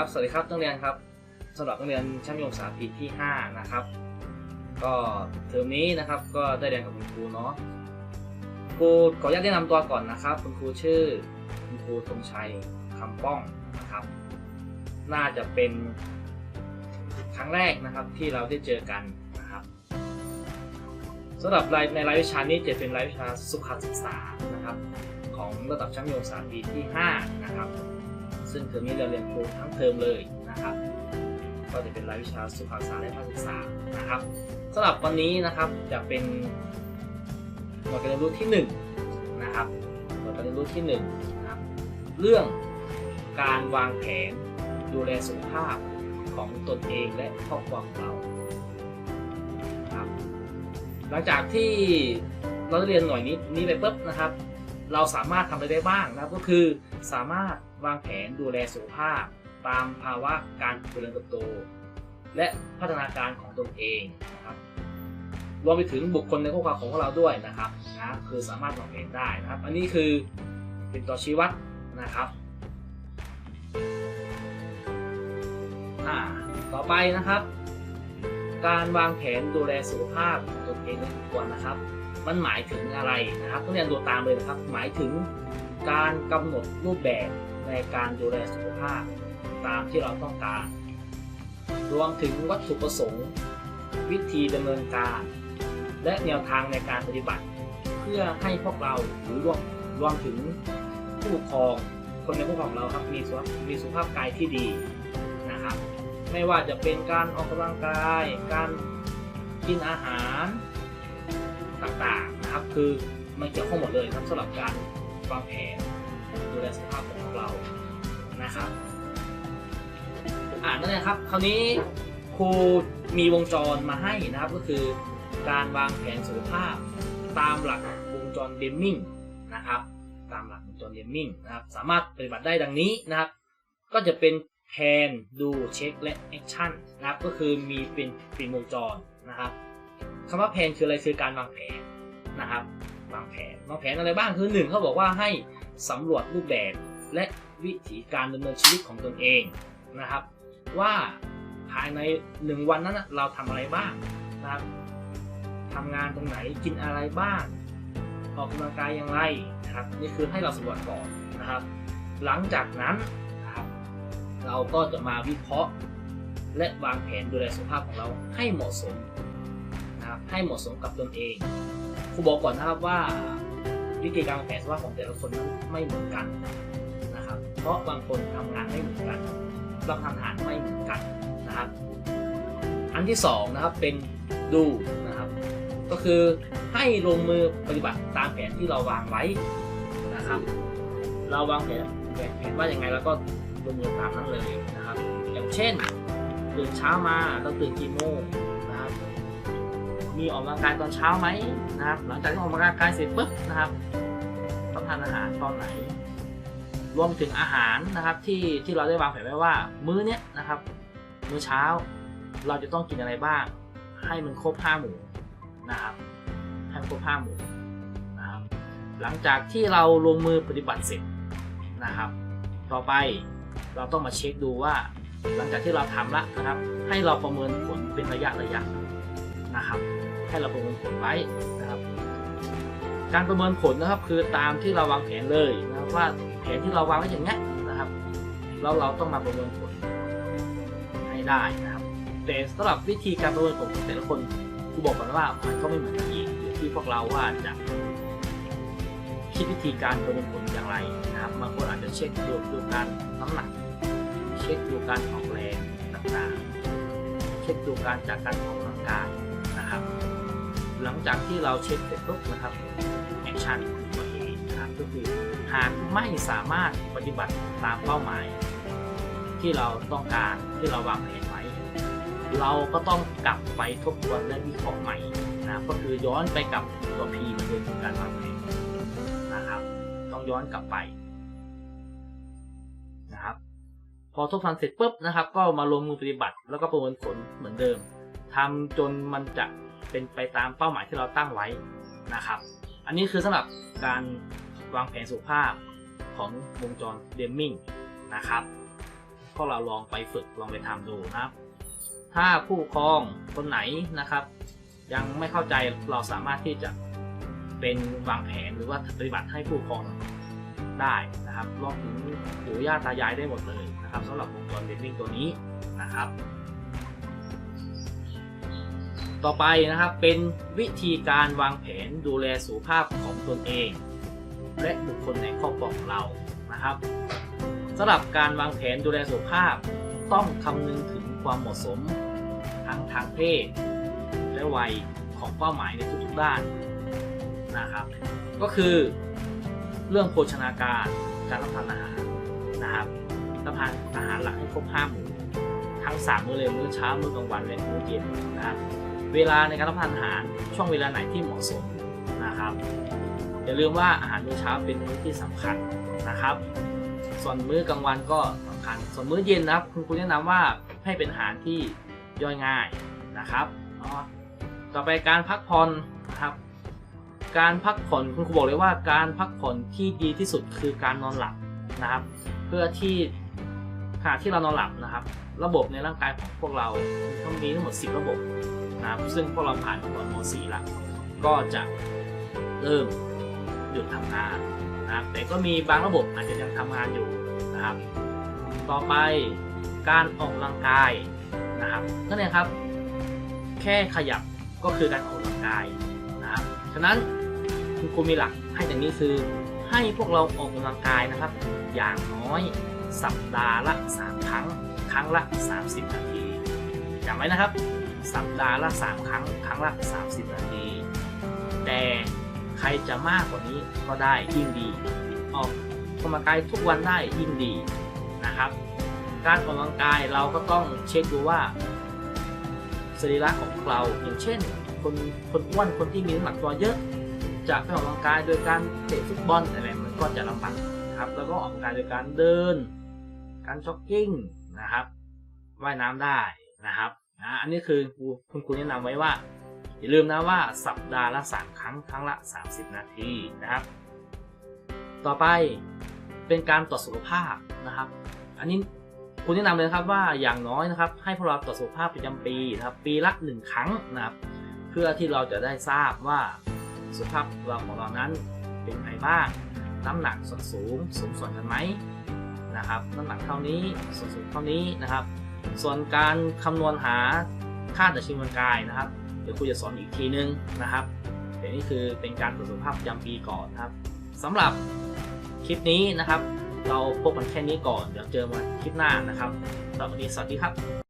ครับ สวัสดีครับนักเรียนครับสำหรับนักเรียนชั้นมัธยมศึกษาปีที่ 5 นะครับ ก็เทอมนี้นะครับก็ได้เรียนกับคุณครูเนาะครูขออนุญาตแนะนำตัวก่อนนะครับ คุณครูชื่อคุณครูธงชัยคำป้องนะครับ น่าจะเป็นครั้งแรกนะครับที่เราได้เจอกันนะครับสำหรับรายในรายวิชานี้จะเป็นรายวิชาสุขศึกษานะครับ ของระดับชั้นมัธยมศึกษาปีที่ 5 นะครับ ซึ่งเทอมนี้เราเรียนครูทั้งเทอมเลยนะครับ ก็จะเป็นรายวิชาสุขศึกษาและภาคศึกษานะครับสำหรับวันนี้นะครับจะเป็นหมวดการเรียนรู้ที่1นะครับหมวดการเรียนรู้ที่1นะครับเรื่องการวางแผนดูแลสุขภาพของตนเองและครอบครัวของเราครับหลังจากที่เราเรียนหน่วยนี้นี้ไปปุ๊บนะครับ เราสามารถทำอะไรได้บ้างนะครับก็คือสามารถวางแผนดูแลสุขภาพ ตามภาวะการเจริญเติบโต และพัฒนาการของตนเองนะครับรวมไปถึงบุคคลในครอบครัวของเราด้วยนะครับนะคือสามารถวางแผนได้นะครับ อันนี้คือเป็นตัวชี้วัดนะครับต่อไปนะครับ การวางแผนดูแลสุขภาพของตนเองและครอบครัวนะครับ มันหมายถึงอะไรนะครับต้องเรียนดูตามเลยนะครับ หมายถึงการกำหนดรูปแบบในการดูแลสุขภาพตามที่เราต้องการ รวมถึงวัตถุประสงค์ วิธีดำเนินการ และแนวทางในการปฏิบัติ เพื่อให้พวกเราหรือรวมรวมถึงผู้ปกครองคนในพวกของเราครับมีสุขมีสุขภาพกายที่ดีนะครับ ไม่ว่าจะเป็นการออกกำลังกาย การกินอาหาร ต่างๆนะครับ คือมันเกี่ยวข้องหมดเลยครับสำหรับการวางแผนดูแลสุขภาพของเรานะครับอ่านนั่นเลยครับคราวนี้ครูมีวงจรมาให้นะครับก็คือการวางแผนสุขภาพตามหลักวงจรเดมมิงนะครับตามหลักวงจรเดมมิงนะครับสามารถปฏิบัติได้ดังนี้นะครับ ก็จะเป็นแพนดูเช็คและแอคชั่นนะครับก็คือมีเป็นเป็นวงจรนะครับ คำว่าแผนคืออะไรคือการวางแผนนะครับ วางแผนวางแผนอะไรบ้างคือหนึ่งเขาบอกว่าให้สำรวจรูปแบบและวิถีการดำเนินชีวิตของตนเองนะครับ ว่าภายในหนึ่งวันนั้นเราทำอะไรบ้างนะครับทำงานตรงไหนกินอะไรบ้างออกกำลังกายอย่างไรนะครับ นี่คือให้เราสำรวจก่อนนะครับ หลังจากนั้นนะครับ เราก็จะมาวิเคราะห์ และวางแผนดูแลสุขภาพของเราให้เหมาะสม ให้เหมาะสมกับตนเองครูบอกก่อนนะครับว่าวิธีการแผนสภาพของแต่ละคนนั้นไม่เหมือนกันนะครับ เพราะบางคนทำงานไม่เหมือนกันบางทำอาหารไม่เหมือนกันนะครับ อันที่สองนะครับเป็นดูนะครับก็คือให้ลงมือปฏิบัติตามแผนที่เราวางไว้นะครับ เราวางแผนแผนว่าอยังไงแล้วก็ลงมือตามนั้นเลยนะครับ อย่างเช่นตื่นเช้ามาเราตื่นกี่โมง มีออกกำลังกายตอนเช้าไหมนะครับ หลังจากที่ออกกำลังกายเสร็จปุ๊บนะครับต้องทานอาหารตอนไหน รวมถึงอาหารนะครับที่ที่เราได้วางแผนไว้ว่า มื้อเนี้ยนะครับ มื้อเช้าเราจะต้องกินอะไรบ้าง ให้มันครบห้าหมู่นะครับให้มันครบห้าหมู่นะครับหลังจากที่เราลงมือปฏิบัติเสร็จนะครับ ต่อไปเราต้องมาเช็คดูว่า หลังจากที่เราทำละนะครับ ให้เราประเมินผลเป็นระยะระยะ นะครับให้เราประเมินผลไว้นะครับ การประเมินผลนะครับคือตามที่เราวางแผนเลยนะครับว่าแผนที่เราวางไว้อย่างนี้ยนะครับแล้วเราต้องมาประเมินผลให้ได้นะครับ แต่สำหรับวิธีการประเมินผลของแต่ละคนครูบอกก่อนว่ามันก็ไม่เหมือนกันอีกอยู่ที่พวกเราว่าจะคิดวิธีการประเมินผลอย่างไรนะครับบางคนอาจจะเช็คดูดูการน้ำหนัก เช็คดูการออกแรงต่างๆ เช็คดูการจากการออกกำลังกาย หลังจากที่เราเช็คเสร็จปุ๊บนะครับแอคชั่นตัวเองนะครับก็คือหากไม่สามารถปฏิบัติตามเป้าหมาย ที่เราต้องการที่เราวางแผนไว้ เราก็ต้องกลับไปทบทวนและวิเคราะห์ใหม่นะก็คือย้อนไปกับตัว P เหมือนเดิมการวางแผนนะครับ ต้องย้อนกลับไปนะครับพอทบทวนเสร็จปุ๊บนะครับ ก็มาลงมือปฏิบัติแล้วก็ประเมินผลเหมือนเดิมทำจนมันจะ เป็นไปตามเป้าหมายที่เราตั้งไว้นะครับ อันนี้คือสำหรับการวางแผนสุขภาพของวงจรเดมมิงนะครับพวกเราลองไปฝึกลองไปทำดูนะครับ ถ้าผู้ครองคนไหนนะครับ ยังไม่เข้าใจเราสามารถที่จะเป็นวางแผนหรือว่าปฏิบัติให้ผู้ครองได้นะครับรวมถึงปู่ย่าตายายได้หมดเลยนะครับสำหรับวงจรเบนวิ่งตัวนี้นะครับ ต่อไปนะครับเป็นวิธีการวางแผนดูแลสุขภาพของตนเอง และบุคคลในครอบครัวของเรานะครับสำหรับการวางแผนดูแลสุขภาพ ต้องคำนึงถึงความเหมาะสมทั้งทางเพศ และวัยของเป้าหมายในทุกๆด้านนะครับ ก็คือเรื่องโภชนาการการรับประทานอาหารนะครับรับประทานอาหารหลักให้ครบห้าหมู่ทั้งสามมื้อเลยมื้อเช้ามื้อกลางวันและมื้อเย็นนะครับ เวลาในการรับประทานอาหารช่วงเวลาไหนที่เหมาะสมนะครับอย่าลืมว่าอาหารมื้อเช้าเป็นมื้อที่สำคัญนะครับ ส่วนมื้อกลางวันก็สำคัญ ส่วนมื้อเย็นนะครับ คุณครูแนะนำว่าให้เป็นอาหารที่ย่อยง่ายนะครับเนาะต่อไปการพักผ่อนนะครับ การพักผ่อนคุณครูบอกเลยว่าการพักผ่อนที่ดีที่สุดคือการนอนหลับนะครับ เพื่อที่ ขณะที่เรานอนหลับนะครับ ระบบในร่างกายของพวกเราต้องมีทั้งหมด 10 ระบบนะครับซึ่งพวกเราผ่านมาก่อนม .4 แล้วก็จะเริ่มหยุดทำงานนะครับแต่ก็มีบางระบบอาจจะยังทำงานอยู่นะครับ ต่อไปการออกกำลังกายนะครับนั่นเองครับ แค่ขยับก็คือการออกกำลังกายนะครับฉะนั้นคุณครูมีหลักให้อย่างนี้คือให้พวกเราออกกำลังกายนะครับ อย่างน้อย สัปดาห์ละ 3 ครั้ง ครั้งละ 30 นาทีจำไว้นะครับ สัปดาห์ละ 3 ครั้ง ครั้งละ 30 นาที แต่ใครจะมากกว่านี้ก็ได้ยิ่งดี ออกกำลังกายทุกวันได้ยิ่งดีนะครับ การออกกำลังกายเราก็ต้องเช็คดูว่าสรีระของเราอย่างเช่น คนคนอ้วนคนที่มีน้ำหนักตัวเยอะ จะไปออกกำลังกายโดยการเตะฟุตบอลอะไรมันก็จะลำบากครับแล้วก็ออกกำลังกายโดยการเดิน การจ็อกกิ้งนะครับว่ายน้ำได้นะครับอันนี้คือคุณครูแนะนำไว้ว่า อย่าลืมนะว่าสัปดาห์ละ3ครั้งครั้งละ 30 นาทีนะครับ ต่อไปเป็นการตรวจสุขภาพนะครับ อันนี้คุณแนะนำเลยครับว่าอย่างน้อยนะครับ ให้พวกเราตรวจสุขภาพประจำปีนะครับ ปีละ1ครั้งนะครับ เพื่อที่เราจะได้ทราบว่าสุขภาพเราของเรานั้นเป็นไงบ้าง น้ำหนักส่วนสูงสมส่วนกันไหม นะครับน้ำหนักเท่านี้ส่วนสูงเท่านี้นะครับ ส่วนการคำนวณหาค่าดัชนีร่างกายนะครับเดี๋ยวครูจะสอนอีกทีนึงนะครับเดี๋ยวนี้คือเป็นการตรวจสุขภาพประจำปีก่อนนะครับสำหรับคลิปนี้นะครับ เราพบกันแค่นี้ก่อน เดี๋ยวเจอกันคลิปหน้านะครับสำหรับวันนี้สวัสดีครับ